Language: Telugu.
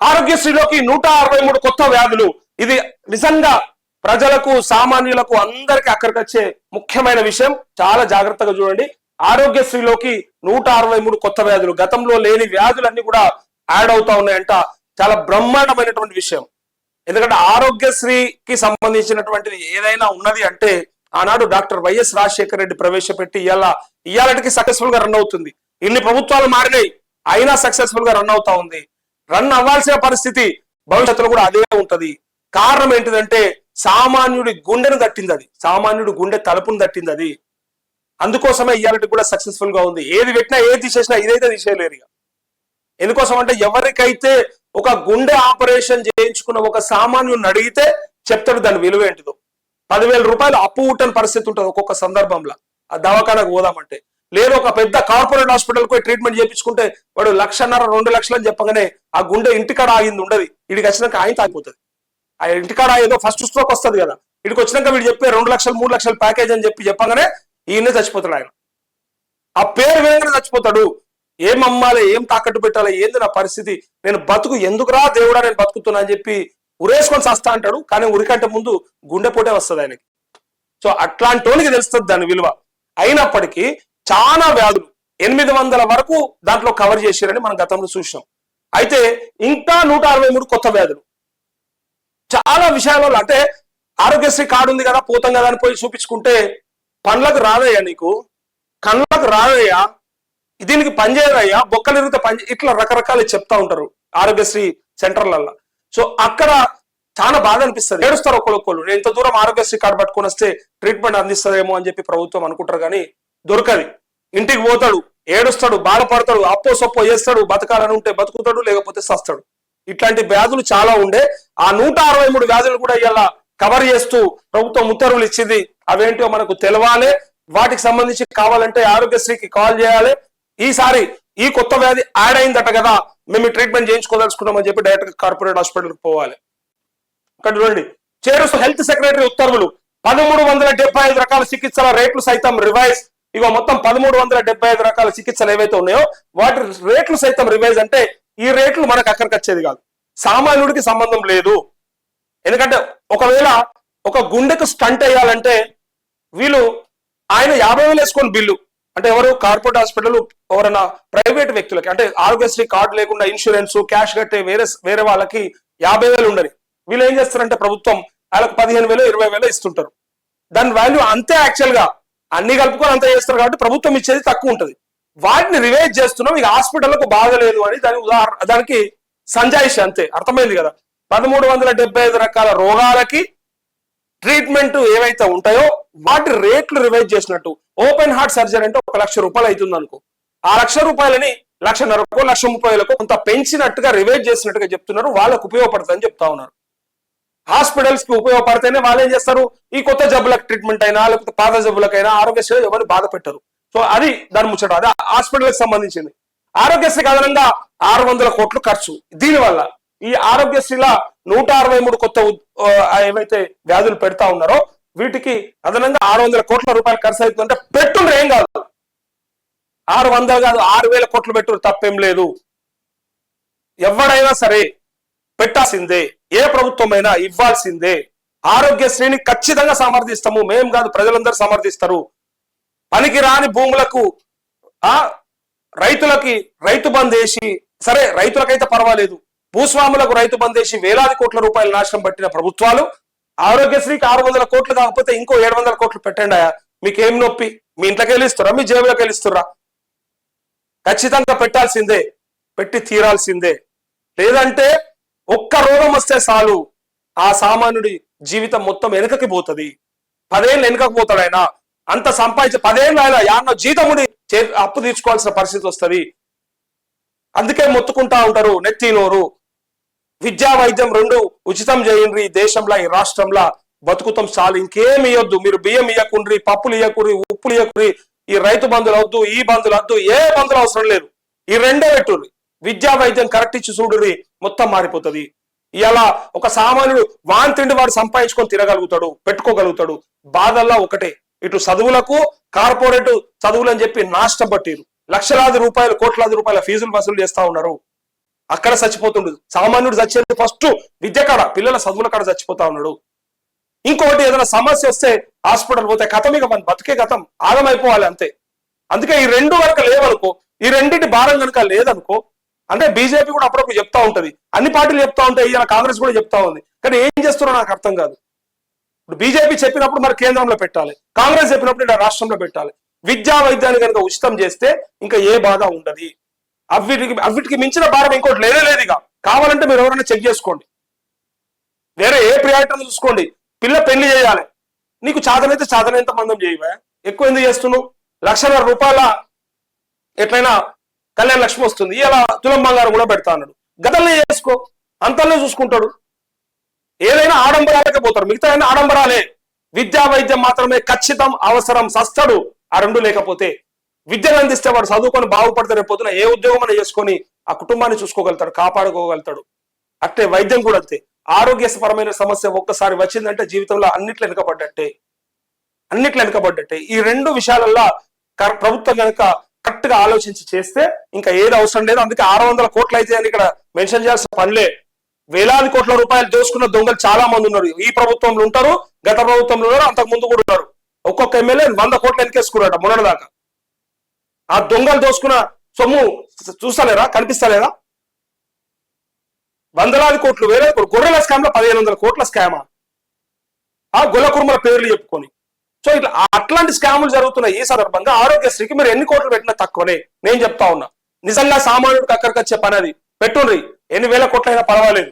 ఆరోగ్యశ్రీలోకి నూట అరవై మూడు కొత్త వ్యాధులు. ఇది నిజంగా ప్రజలకు సామాన్యులకు అందరికి అక్కడికి వచ్చే ముఖ్యమైన విషయం. చాలా జాగ్రత్తగా చూడండి. ఆరోగ్యశ్రీలోకి నూట అరవై మూడు కొత్త వ్యాధులు. గతంలో లేని వ్యాధులన్నీ కూడా యాడ్ అవుతా ఉన్నాయంట. చాలా బ్రహ్మాండమైనటువంటి విషయం. ఎందుకంటే ఆరోగ్యశ్రీకి సంబంధించినటువంటిది ఏదైనా ఉన్నది అంటే ఆనాడు డాక్టర్ వైఎస్ రాజశేఖర రెడ్డి ప్రవేశపెట్టి ఇవాళ ఇవాళకి సక్సెస్ఫుల్గా రన్ అవుతుంది. ఇన్ని ప్రభుత్వాలు మారినాయి. అయినా సక్సెస్ఫుల్గా రన్ అవుతా ఉంది. రన్ అవ్వాల్సిన పరిస్థితి భవిష్యత్తులో కూడా అదే ఉంటది. కారణం ఏంటిదంటే సామాన్యుడి గుండెను తట్టింది అది సామాన్యుడి గుండె తలుపును తట్టింది అది అందుకోసమే ఇవాళకి కూడా సక్సెస్ఫుల్గా ఉంది. ఏది పెట్టినా ఏది తీసేసినా ఇదైతే తీసేయలేరు ఇక. ఎందుకోసం అంటే ఎవరికైతే ఒక గుండె ఆపరేషన్ చేయించుకున్న ఒక సామాన్యుని అడిగితే చెప్తాడు దాని విలువ ఏంటిదో. పదివేల రూపాయలు అప్పు ఉట్టని పరిస్థితి ఉంటుంది ఒక్కొక్క సందర్భంలో. ఆ దవాఖానకు పోదామంటే. లేదు ఒక పెద్ద కార్పొరేట్ హాస్పిటల్కి పోయి ట్రీట్మెంట్ చేయించుకుంటే వాడు లక్షన్నర రెండు లక్షలు అని చెప్పగానే ఆ గుండె ఇంటికాడ ఆగింది ఉండదు. ఇడికి వచ్చినాక ఆయన తాగిపోతుంది ఆ ఇంటికాడ ఏదో ఫస్ట్ స్ట్రోక్ వస్తుంది కదా. ఇడికి వచ్చినాక వీడు చెప్పే రెండు లక్షలు మూడు లక్షల ప్యాకేజ్ అని చెప్పి చెప్పగానే ఈయనే చచ్చిపోతాడు ఆయన. ఆ పేరు వినగానే చచ్చిపోతాడు. ఏం అమ్మాలి ఏం తాకట్టు పెట్టాలి ఏంది నా పరిస్థితి? నేను బతుకు ఎందుకురా దేవుడా నేను బతుకుతున్నా అని చెప్పి ఉరేసుకొని చస్తా అంటాడు. కానీ ఉరికంటే ముందు గుండెపోటే వస్తుంది ఆయనకి. సో అట్లాంటి వాళ్ళకి తెలుస్తుంది దాని విలువ. అయినప్పటికీ చాలా వ్యాధులు. ఎనిమిది వందల వరకు దాంట్లో కవర్ చేశారని మనం గతంలో చూసాం అయితే ఇంకా నూట అరవై మూడు కొత్త వ్యాధులు. చాలా విషయాలలో అంటే ఆరోగ్యశ్రీ కార్డు ఉంది కదా పోతాం కదా అని పోయి చూపించుకుంటే పండ్లకు రాదయ్యా నీకు? కళ్ళకు రాదయ్యా? దీనికి పనిచేయదయ్యా బొక్కలు ఇరిగితే పని ఇట్లా రకరకాలు చెప్తా ఉంటారు ఆరోగ్యశ్రీ సెంటర్లలో సో అక్కడ చాలా బాధ అనిపిస్తుంది. ఏడుస్తారు ఒకళ్ళు నేను ఇంత దూరం ఆరోగ్యశ్రీ కార్డు పట్టుకొని వస్తే ట్రీట్మెంట్ అందిస్తుందేమో అని చెప్పి ప్రభుత్వం అనుకుంటారు కానీ దొరకది. ఇంటికి పోతాడు ఏడుస్తాడు బాధపడతాడు అప్పో సొప్పో చేస్తాడు బతకాలని ఉంటే బతుకుతాడు లేకపోతే సస్తాడు. ఇట్లాంటి వ్యాధులు చాలా ఉండే. ఆ నూట అరవై మూడు వ్యాధులు కూడా ఇలా కవర్ చేస్తూ ప్రభుత్వం ఉత్తర్వులు ఇచ్చింది. అవేంటో మనకు తెలవాలి. వాటికి సంబంధించి కావాలంటే ఆరోగ్యశ్రీకి కాల్ చేయాలి. ఈసారి ఈ కొత్త వ్యాధి యాడ్ అయిందట కదా మేము ట్రీట్మెంట్ చేయించుకోదలుచుకున్నామని చెప్పి డైరెక్ట్ కార్పొరేట్ హాస్పిటల్కి పోవాలి. ఇక్కడ చూడండి. చేరుస్తూ హెల్త్ సెక్రటరీ ఉత్తర్వులు. పదమూడు వందల డెబ్బై ఐదు రకాల చికిత్సల రేట్లు సైతం రివైజ్. ఇగో మొత్తం పదమూడు వందల డెబ్బై ఐదు రకాల చికిత్సలు ఏవైతే ఉన్నాయో వాటి రేట్లు సైతం రివైజ్ అంటే ఈ రేట్లు మనకు అక్కడికి వచ్చేది కాదు. సామాన్యుడికి సంబంధం లేదు. ఎందుకంటే ఒకవేళ ఒక గుండెకు స్టంట్ వేయాలంటే వీళ్ళు ఆయన యాభై వేలు వేసుకొని బిల్లు. అంటే ఎవరు కార్పొరేట్ హాస్పిటల్ ఎవరైనా ప్రైవేట్ వ్యక్తులకి అంటే ఆరోగ్యశ్రీ కార్డు లేకుండా ఇన్సూరెన్స్ క్యాష్ కట్టే వేరే వేరే వాళ్ళకి యాభై వేలు ఉండని. వీళ్ళు ఏం చేస్తారంటే ప్రభుత్వం వాళ్ళకి పదిహేను వేలు ఇరవై వేలు ఇస్తుంటారు. దాని వాల్యూ అంతే యాక్చువల్గా అన్ని కలుపుకొని అంత చేస్తారు కాబట్టి ప్రభుత్వం ఇచ్చేది తక్కువ ఉంటుంది. వాటిని రివైజ్ చేస్తున్నాం. ఇక హాస్పిటల్కు బాగలేదు అని దాని ఉదాహరణ దానికి సంజాయిషి అంతే. అర్థమైంది కదా? పదమూడు వందల డెబ్బై ఐదు రకాల రోగాలకి ట్రీట్మెంట్ ఏవైతే ఉంటాయో వాటి రేట్లు రివైజ్ చేసినట్టు. ఓపెన్ హార్ట్ సర్జరీ అంటే ఒక లక్ష రూపాయలు అవుతుంది అనుకో. ఆ లక్ష రూపాయలని లక్షన్నరకో లక్ష ముప్పై వేలకు కొంత పెంచినట్టుగా రివైజ్ చేసినట్టుగా చెప్తున్నారు. వాళ్ళకు ఉపయోగపడుతుందని చెప్తా ఉన్నారు. హాస్పిటల్స్కి ఉపయోగపడితేనే వాళ్ళు ఏం చేస్తారు? ఈ కొత్త జబ్బులకు ట్రీట్మెంట్ అయినా లేకపోతే పాత జబ్బులకైనా ఆరోగ్యశ్రీ ఎవరు బాధ పెట్టరు సో అది దాని ముచ్చట. అది హాస్పిటల్కి సంబంధించింది. ఆరోగ్యశ్రీకి అదనంగా ఆరు వందల కోట్లు ఖర్చు. దీనివల్ల ఈ ఆరోగ్యశ్రీలా నూట అరవై మూడు కొత్త ఏవైతే వ్యాధులు పెడతా ఉన్నారో వీటికి అదనంగా ఆరు వందల కోట్ల రూపాయలు ఖర్చు అవుతుందంటే పెట్టుండ్రు ఏం కాదు. ఆరు వందలు కాదు ఆరు వేల కోట్లు పెట్టు తప్పేం లేదు. ఎవడైనా సరే పెట్టాల్సిందే. ఏ ప్రభుత్వమైనా ఇవ్వాల్సిందే. ఆరోగ్యశ్రీని ఖచ్చితంగా సమర్థిస్తాము. మేం కాదు ప్రజలందరూ సమర్థిస్తారు. పనికి రాని భూములకు ఆ రైతులకి రైతు బంద్ వేసి సరే రైతులకైతే పర్వాలేదు. భూస్వాములకు రైతు బంద్ వేసి వేలాది కోట్ల రూపాయల నాశనం పట్టిన ప్రభుత్వాలు ఆరోగ్యశ్రీకి ఆరు వందల కోట్లు కాకపోతే ఇంకో ఏడు వందల కోట్లు పెట్టండి అయ్యా. మీకేం నొప్పి? మీ ఇంట్లోకి వెళ్ళిస్తురా? మీ జేబులోకి వెళ్ళిస్తురా? ఖచ్చితంగా పెట్టాల్సిందే. పెట్టి తీరాల్సిందే. లేదంటే ఒక్క రోగం వస్తే చాలు. ఆ సామాన్యుడి జీవితం మొత్తం వెనుకకి పోతుంది. పదేళ్ళు వెనుకకు పోతాడు ఆయన. అంత సంపాదించి పదేళ్ళు ఆయన యాన్నో జీతముడి చే- అప్పు తీర్చుకోవాల్సిన పరిస్థితి వస్తది. అందుకే మొత్తుకుంటా ఉంటారు నెత్తి నోరు విద్యా వైద్యం రెండు ఉచితం చేయండి ఈ దేశంలో ఈ రాష్ట్రంలో. బతుకుతాం చాలు. ఇంకేం ఇవ్వద్దు మీరు బియ్యం ఇయ్యకుండ్రి పప్పులు ఇయ్యకురి ఉప్పులు ఇవ్వకురి ఈ రైతు బంధులు వద్దు ఈ బంధులు వద్దు ఏ బంధులు అవసరం లేదు. ఈ రెండే పెట్టుర్రి. విద్యా వైద్యం కరెక్ట్ ఇచ్చి చూడుర్రి మొత్తం మారిపోతుంది. ఇలా ఒక సామాన్యుడు వాంతిండి వాడు సంపాదించుకొని తినగలుగుతాడు పెట్టుకోగలుగుతాడు. బాధల్లా ఒకటే. ఇటు చదువులకు కార్పొరేట్ చదువులు అని చెప్పి నాష్టపట్టిరు లక్షలాది రూపాయలు కోట్లాది రూపాయల ఫీజులు వసూలు చేస్తా ఉన్నారు. అక్కడ చచ్చిపోతుండదు సామాన్యుడు చచ్చేది ఫస్ట్ విద్య కాడ పిల్లల చదువుల కాడ చచ్చిపోతా ఉన్నాడు. ఇంకొకటి ఏదైనా సమస్య వస్తే హాస్పిటల్ పోతే కథం ఇక మన బతికే కథం ఆగమైపోవాలి అంతే. అందుకే ఈ రెండు కనుక లేవనుకో ఈ రెండింటి భారం కనుక లేదనుకో అంటే బీజేపీ కూడా అప్పుడప్పుడు చెప్తా ఉంటది. అన్ని పార్టీలు చెప్తా ఉంటాయి ఇలా కాంగ్రెస్ కూడా చెప్తా ఉంది. కానీ ఏం చేస్తున్నారో నాకు అర్థం కాదు. ఇప్పుడు బీజేపీ చెప్పినప్పుడు మరి కేంద్రంలో పెట్టాలి. కాంగ్రెస్ చెప్పినప్పుడు ఇలా రాష్ట్రంలో పెట్టాలి. విద్యా వైద్యాన్ని కనుక ఉచితం చేస్తే ఇంకా ఏ బాధ ఉండదు. అవిటికి అవిటికి మించిన భారం ఇంకోటి లేనే లేదు ఇక. కావాలంటే మీరు ఎవరైనా చెక్ చేసుకోండి. వేరే ఏ ప్రియారిటీ చూసుకోండి. పిల్ల పెళ్ళి చేయాలి. నీకు చాదనైతే చాదనంత మందం చేయవా. ఎక్కువ ఎందుకు చేస్తున్నావు? లక్షల రూపాయల ఎట్లయినా కళ్యాణ లక్ష్మి వస్తుంది. ఇలా తులం బంగారం కూడా పెడతా అన్నాడు. గతంలో చేసుకో? అంతల్నే చూసుకుంటాడు. ఏదైనా ఆడంబరాలకే పోతారు మిగతా అయినా ఆడంబరాలే. విద్యా వైద్యం మాత్రమే ఖచ్చితం అవసరం సస్తడు. ఆ రెండు లేకపోతే విద్యను అందిస్తే వాడు చదువుకొని బాగుపడితే రేపు ఏ ఉద్యోగం అయినా చేసుకొని ఆ కుటుంబాన్ని చూసుకోగలుగుతాడు కాపాడుకోగలుగుతాడు. అట్లే వైద్యం కూడా అంతే. ఆరోగ్యపరమైన సమస్య ఒక్కసారి వచ్చిందంటే జీవితంలో అన్నిట్లో వెనుకబడ్డట్టే. అన్నిట్లో వెనుకబడ్డట్టే. ఈ రెండు విషయాలల్లో ప్రభుత్వం కనుక కరెక్ట్గా ఆలోచించి చేస్తే ఇంకా ఏది అవసరం లేదు. అందుకే ఆరు వందల కోట్లు అయితే అని ఇక్కడ మెన్షన్ చేయాల్సిన పనిలే. వేలాది కోట్ల రూపాయలు దోసుకున్న దొంగలు చాలా మంది ఉన్నారు. ఈ ప్రభుత్వంలో ఉంటారు గత ప్రభుత్వంలో ఉన్నారు అంతకు ముందు కూడా ఉన్నారు. ఒక్కొక్క ఎమ్మెల్యే వంద కోట్లు వెనకేసుకున్నారట మొన్నటి దాకా ఆ దొంగలు దోసుకున్న సొమ్ము చూస్తలేరా? కనిపిస్తలేదా? వందలాది కోట్లు వేరే గొర్రెల స్కామ్లో పదిహేను వందల కోట్ల స్కామా? ఆ గొల్ల కుర్మల పేర్లు చెప్పుకొని. సో ఇట్లా అట్లాంటి స్కాములు జరుగుతున్నాయి ఈ సందర్భంగా ఆరోగ్యశ్రీకి మీరు ఎన్ని కోట్లు పెట్టినా తక్కువనే. నేను చెప్తా ఉన్నా. నిజంగా సామాన్యుడికి అక్కడికి వచ్చే పని అది. పెట్టుండ్రి ఎన్ని వేల కోట్లైనా పర్వాలేదు.